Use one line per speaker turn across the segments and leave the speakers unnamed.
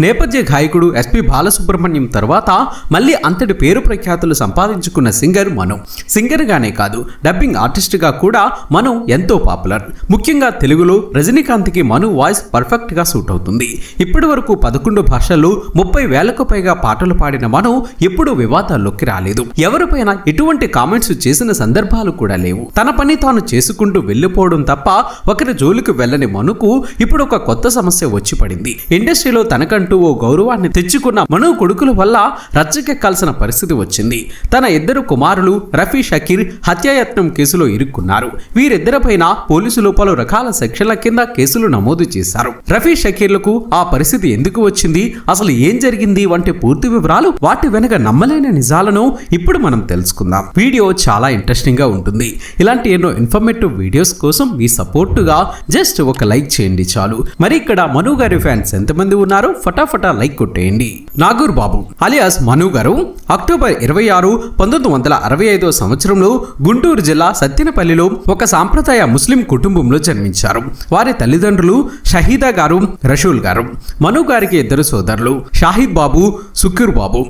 నేపథ్య గాయకుడు ఎస్పి బాలసుబ్రహ్మణ్యం తర్వాత మళ్ళీ అంతటి పేరు ప్రఖ్యాతులు సంపాదించుకున్న సింగర్ మను. సింగర్గానే కాదు డబ్బింగ్ ఆర్టిస్ట్గా కూడా మను ఎంతో పాపులర్. ముఖ్యంగా తెలుగులో రజనీకాంత్కి మను వాయిస్ పర్ఫెక్ట్గా సూట్ అవుతుంది. ఇప్పటి వరకు పదకొండు భాషల్లో ముప్పై వేలకు పైగా పాటలు పాడిన మను ఎప్పుడూ వివాదాల్లోకి రాలేదు. ఎవరిపైన ఎటువంటి కామెంట్స్ చేసిన సందర్భాలు కూడా లేవు. తన పని తాను చేసుకుంటూ వెళ్ళిపోవడం తప్ప ఒకరి జోలికి వెళ్ళని మనుకు ఇప్పుడు ఒక కొత్త సమస్య వచ్చి పడింది. ఇండస్ట్రీలో తనకంటూ ఓ గౌరవాన్ని తెచ్చుకున్న మను కొడుకుల వల్ల రచ్చకెక్కాల్సిన పరిస్థితి వచ్చింది. తన ఇద్దరు కుమారులు రఫీ షకీర్ హత్యాయత్నం కేసులో ఇరుక్కున్నారు. వీరిద్దరిపైన పోలీసులు పలు రకాల సెక్షన్ల కింద కేసులు నమోదు చేశారు. రఫీ షకీర్లకు ఆ పరిస్థితి ఎందుకు వచ్చింది? అసలు ఏం జరిగింది? వంటి పూర్తి వివరాలు వాటి వెనక నమ్మలేని నిజాలను ఇప్పుడు మనం తెలుసుకుందాం. వీడియో చాలా ఇంట్రెస్టింగ్గా ఉంటుంది. ఇలాంటి ఎన్నో ఇన్ఫర్మేటివ్ వీడియోస్ కోసం మీ సపోర్టుగా జస్ట్ ఒక లైక్ చేయండి చాలు. మరి ఇక్కడ మను గారి ఫ్యాన్స్ ఎంతమంది ఉన్నారో ఫటాఫటా లైక్ కొట్టేయండి. నాగూర్ బాబు అలియాస్ మను గారు అక్టోబర్ ఇరవై ఆరు పంతొమ్మిది వందల అరవై ఐదో సంవత్సరంలో గుంటూరు జిల్లా సత్యనపల్లిలో ఒక సాంప్రదాయ ముస్లిం కుటుంబంలో జన్మించారు. వారి తల్లిదండ్రులు షహీదా గారు రషూల్ గారు. మను గారికి ఇద్దరు సోదరులు షాహిద్ బాబు సుకీర్ బాబు.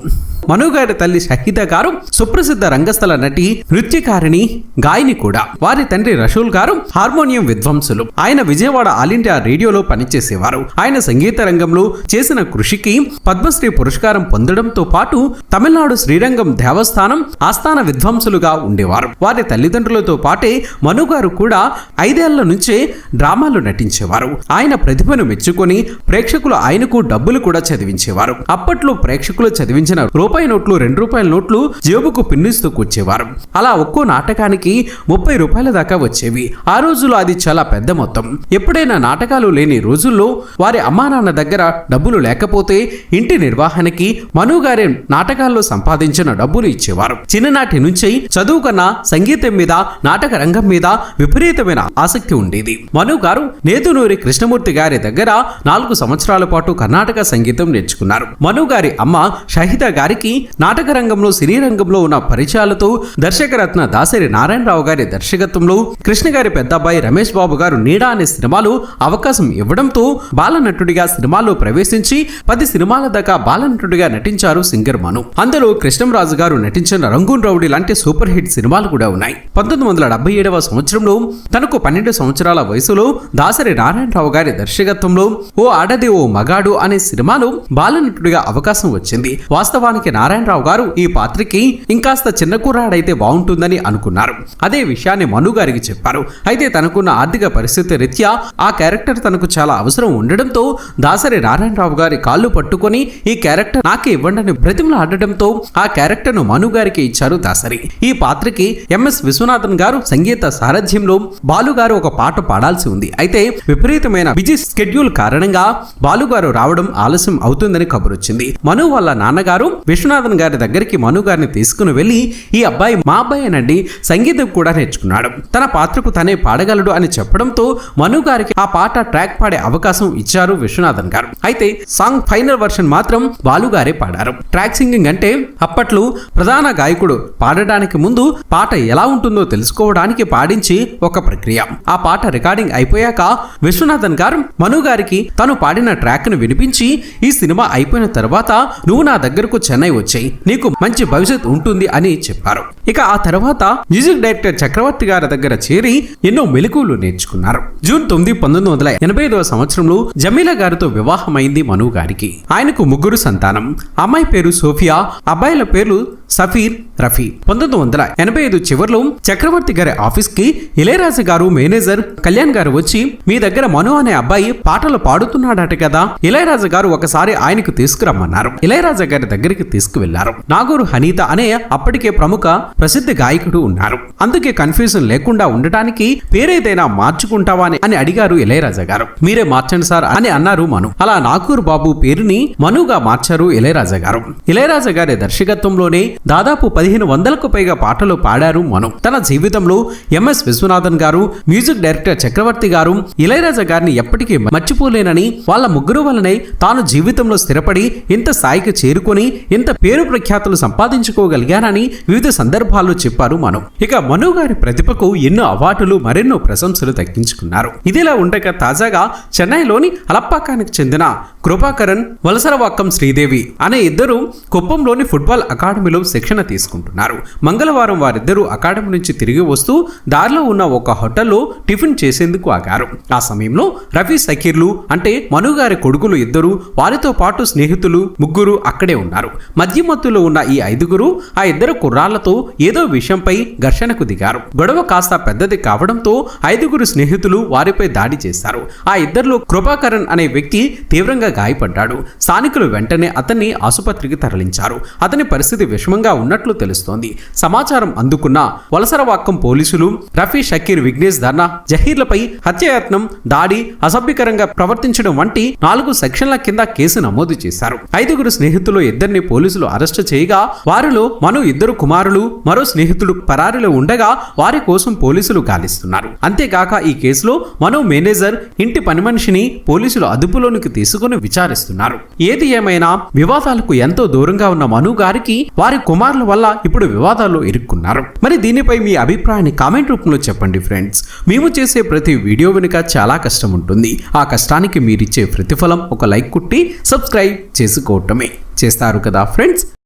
మను గారి తల్లి షహీదా గారు సుప్రసిద్ధ రంగస్థల నటి నృత్యకారిణి గాయని కూడా. వారి తండ్రి రషూల్ గారు హార్మోనియం విద్వాంసులు. ఆయన విజయవాడ ఆల్ ఇండియా రేడియోలో పనిచేసేవారు. ఆయన సంగీత రంగంలో చేసిన కృషికి పద్మశ్రీ పురస్కారం పొందడంతో పాటు తమిళనాడు శ్రీరంగం దేవస్థానం ఆస్థాన విద్వాంసులుగా ఉండేవారు. వారి తల్లిదండ్రులతో పాటే మనుగారు కూడా ఐదేళ్ళ నుంచే డ్రామాలు నటించేవారు. ఆయన ప్రతిభను మెచ్చుకొని ప్రేక్షకులు ఆయనకు డబ్బులు కూడా చదివించేవారు. అప్పట్లో ప్రేక్షకులు చదివించిన రూపాయి నోట్లు రెండు రూపాయల నోట్లు జేబుకు పిన్నిస్తూ కూర్చేవారు. అలా ఒక్కో నాటకానికి ముప్పై రూపాయల దాకా వచ్చేవి. ఆ రోజుల్లో అది చాలా పెద్ద మొత్తం. ఎప్పుడైనా నాటకాలు లేని రోజుల్లో వారి అమ్మా నాన్న దగ్గర డబ్బులు లేకపోతే ఇంటి నిర్వహణకి మనుగారే నాటకాల్లో సంపాదించిన డబ్బులు ఇచ్చేవారు. చిన్ననాటి నుంచి చదువు కన్నా సంగీతం మీద నాటక రంగం మీద విపరీతమైన ఆసక్తి ఉండేది. మను గారు నేతునూరి కృష్ణమూర్తి గారి దగ్గర నాలుగు సంవత్సరాల పాటు కర్ణాటక సంగీతం నేర్చుకున్నారు. మను గారి అమ్మ షహిదా గారికి నాటక రంగంలో సినీ రంగంలో ఉన్న పరిచయాలతో దర్శకరత్న దాసరి నారాయణరావు గారి దర్శకత్వంలో కృష్ణ గారి పెద్దబ్బాయి రమేష్ బాబు గారు నీడా అనే సినిమాలు అవకాశం ఇవ్వడంతో బాలనటుడిగా సినిమాల్లో ప్రవేశించి పది సినిమాల దాకా బాలనటుడిగా నటించారు సింగర్ మను. అందులో కృష్ణంరాజు గారు నటించిన రంగూన్ రౌడీ లాంటి సూపర్ హిట్ సినిమాలు కూడా ఉన్నాయి. పంతొమ్మిది వందల డెబ్బై ఏడవ సంవత్సరంలో తనకు పన్నెండు సంవత్సరాల వయసులో దాసరి నారాయణరావు గారి దర్శకత్వంలో ఓ ఆడది ఓ మగాడు అనే సినిమాలో బాలనటుడిగా అవకాశం వచ్చింది. వాస్తవానికి నారాయణరావు గారు ఈ పాత్రకి ఇంకాస్త చిన్న కుర్రాడైతే బాగుంటుందని అనుకున్నారు. అదే విషయాన్ని మను గారికి చెప్పారు. అయితే తనకున్న ఆర్థిక పరిస్థితి రీత్యా ఆ క్యారెక్టర్ తనకు చాలా అవసరం ఉండడంతో దాసరి నారాయణరావు గారు కాళ్ళు పట్టుకొని ఈ క్యారెక్టర్ నాకే ఇవ్వండి బ్రతిమలు ఆడటంతో ఆ క్యారెక్టర్ను మను గారికి ఇచ్చారు దాసరి. ఈ పాత్రకి ఎంఎస్ విశ్వనాథన్ గారు సంగీత సారథ్యంలో బాలు గారు ఒక పాట పాడాల్సి ఉంది. అయితే విపరీతమైన బిజీ స్కెడ్యూల్ కారణంగా బాలుగారు రావడం ఆలస్యం అవుతుందని కబురొచ్చింది. మను వాళ్ళ నాన్నగారు విశ్వనాథన్ గారి దగ్గరికి మను గారిని తీసుకుని వెళ్ళి ఈ అబ్బాయి మా అబ్బాయి అనండి సంగీతం కూడా నేర్చుకున్నాడు. తన పాత్రకు తనే పాడగలడు అని చెప్పడంతో మను గారికి ఆ పాట ట్రాక్ పాడే అవకాశం ఇచ్చారు విశ్వనాథన్ గారు. అయితే సాంగ్ ఫైనల్ వర్షన్ మాత్రం బాలుగారే పాడారు. ట్రాక్ సింగింగ్ అంటే అప్పట్లో ప్రధాన గాయకుడు పాడడానికి ముందు పాట ఎలా ఉంటుందో తెలుసుకోవడానికి పాడించి ఒక ప్రక్రియ. ఆ పాట రికార్డింగ్ అయిపోయాక విశ్వనాథన్ గారు మను గారికి తను పాడిన ట్రాక్ను వినిపించి ఈ సినిమా అయిపోయిన తర్వాత నువ్వు నా దగ్గరకు చెన్నై వచ్చాయి. నీకు మంచి భవిష్యత్ ఉంటుంది అని చెప్పారు. ఇక ఆ తర్వాత మ్యూజిక్ డైరెక్టర్ చక్రవర్తి గారి దగ్గర చేరి ఎన్నో మెలకువలు నేర్చుకున్నారు. జూన్ తొమ్మిది పంతొమ్మిది వందల ఎనభై ఐదవ సంవత్సరంలో జమీలా గారితో వివాహమైంది మను గారికి ఆయనకు ముగ్గురు సంతానం. అమ్మాయి పేరు సోఫియా. అబ్బాయిల పేర్లు సఫీర్ రఫీ. పంతొమ్మిది వందల ఎనభై ఐదు చివరిలో చక్రవర్తి గారి ఆఫీస్కి ఇళయరాజు గారు మేనేజర్ కళ్యాణ్ గారు వచ్చి మీ దగ్గర మను అనే అబ్బాయి పాటలు పాడుతున్నాడట కదా ఇళయరాజు గారు ఒకసారి ఆయనకు తీసుకురమ్మన్నారు. ఇళయరాజు గారి దగ్గరికి తీసుకువెళ్ళారు. నాగూరు హనీత అనే అప్పటికే ప్రముఖ ప్రసిద్ధ గాయకుడు ఉన్నారు. అందుకే కన్ఫ్యూజన్ లేకుండా ఉండటానికి పేరేదైనా మార్చుకుంటావా అని అని అడిగారు ఇళయరాజా గారు. మీరే మార్చండి సార్ అని అన్నారు మను. అలా నాగూర్ బాబు పేరుని మనుగా మార్చారు ఇళయరాజా గారు. ఇళయరాజా గారి దర్శకత్వంలోనే దాదాపు పదిహేను వందలకు పైగా పాటలు పాడారు మను. తన జీవితంలో ఎంఎస్ విశ్వనాథన్ గారు మ్యూజిక్ డైరెక్టర్ చక్రవర్తి గారు ఇళయరాజా గారిని ఎప్పటికీ మర్చిపోలేనని వాళ్ళ ముగ్గురు వల్లనే తాను జీవితంలో స్థిరపడి ఇంత స్థాయికి చేరుకొని ఇంత పేరు ప్రఖ్యాతులు సంపాదించుకోగలిగానని వివిధ సందర్భాల్లో చెప్పారు మను. ఇక మను గారి ప్రతిభకు ఎన్నో అవార్డులు మరెన్నో ప్రశంసలు దక్కించుకున్నారు ఇదిలా ఉండగా తాజాగా చెన్నైలోని అలప్పాకానికి చెందిన కృపాకరణ్ వలసరవాక్కం శ్రీదేవి అనే ఇద్దరు కుప్పంలోని ఫుట్బాల్ అకాడమీలో శిక్షణ తీసుకుంటున్నారు. మంగళవారం వారిద్దరూ అకాడమీ నుంచి తిరిగి వస్తూ దారిలో ఉన్న ఒక హోటల్లో టిఫిన్ చేసేందుకు ఆగారు. ఆ సమయంలో రఫీ సకీర్లు అంటే మనుగారి కొడుకులు ఇద్దరు వారితో పాటు స్నేహితులు ముగ్గురు అక్కడే ఉన్నారు. మధ్యమత్తులో ఉన్న ఈ ఐదుగురు ఆ ఇద్దరు కుర్రాళ్ళతో ఏదో విషయంపై ఘర్షణకు దిగారు. గొడవ కాస్త పెద్దది కావడంతో ఐదుగురు స్నేహితులు వారిపై దాడి చేశారు. ఆ ఇద్దరిలో కృపాకరణ్ అనే వ్యక్తి తీవ్రంగా గాయపడ్డాడు. స్థానికులు వెంటనే అతన్ని ఆసుపత్రికి తరలించారు. అతని పరిస్థితి విషమ విషమంగా ఉన్నట్లు తెలుస్తోంది. సమాచారం అందుకున్న వలసరవాక్కం పోలీసులు రఫీ షకీర్ విఘ్నేష్ ధర్నా జహీర్లపై హత్యయత్నం దాడి అసభ్యకరంగా ప్రవర్తించడం వంటి నాలుగు సెక్షన్ల కింద కేసు నమోదు చేశారు. ఐదుగురు స్నేహితులు ఇద్దరిని పోలీసులు అరెస్టు చేయగా వారిలో మను ఇద్దరు కుమారులు మరో స్నేహితుడు పరారిలో ఉండగా వారి కోసం పోలీసులు గాలిస్తున్నారు. అంతేకాక ఈ కేసులో మను మేనేజర్ ఇంటి పని మనిషిని పోలీసులు అదుపులోనికి తీసుకుని విచారిస్తున్నారు. ఏది ఏమైనా వివాదాలకు ఎంతో దూరంగా ఉన్న మను గారికి వారి కుమారుల వల్ల ఇప్పుడు వివాదాల్లో ఇరుక్కున్నారు. మరి దీనిపై మీ అభిప్రాయాన్ని కామెంట్ రూపంలో చెప్పండి ఫ్రెండ్స్. మేము చేసే ప్రతి వీడియో వెనుక చాలా కష్టం ఉంటుంది. ఆ కష్టానికి మీరిచ్చే ప్రతిఫలం ఒక లైక్ కుట్టి సబ్స్క్రైబ్ చేసుకోవటమే. చేస్తారు కదా ఫ్రెండ్స్?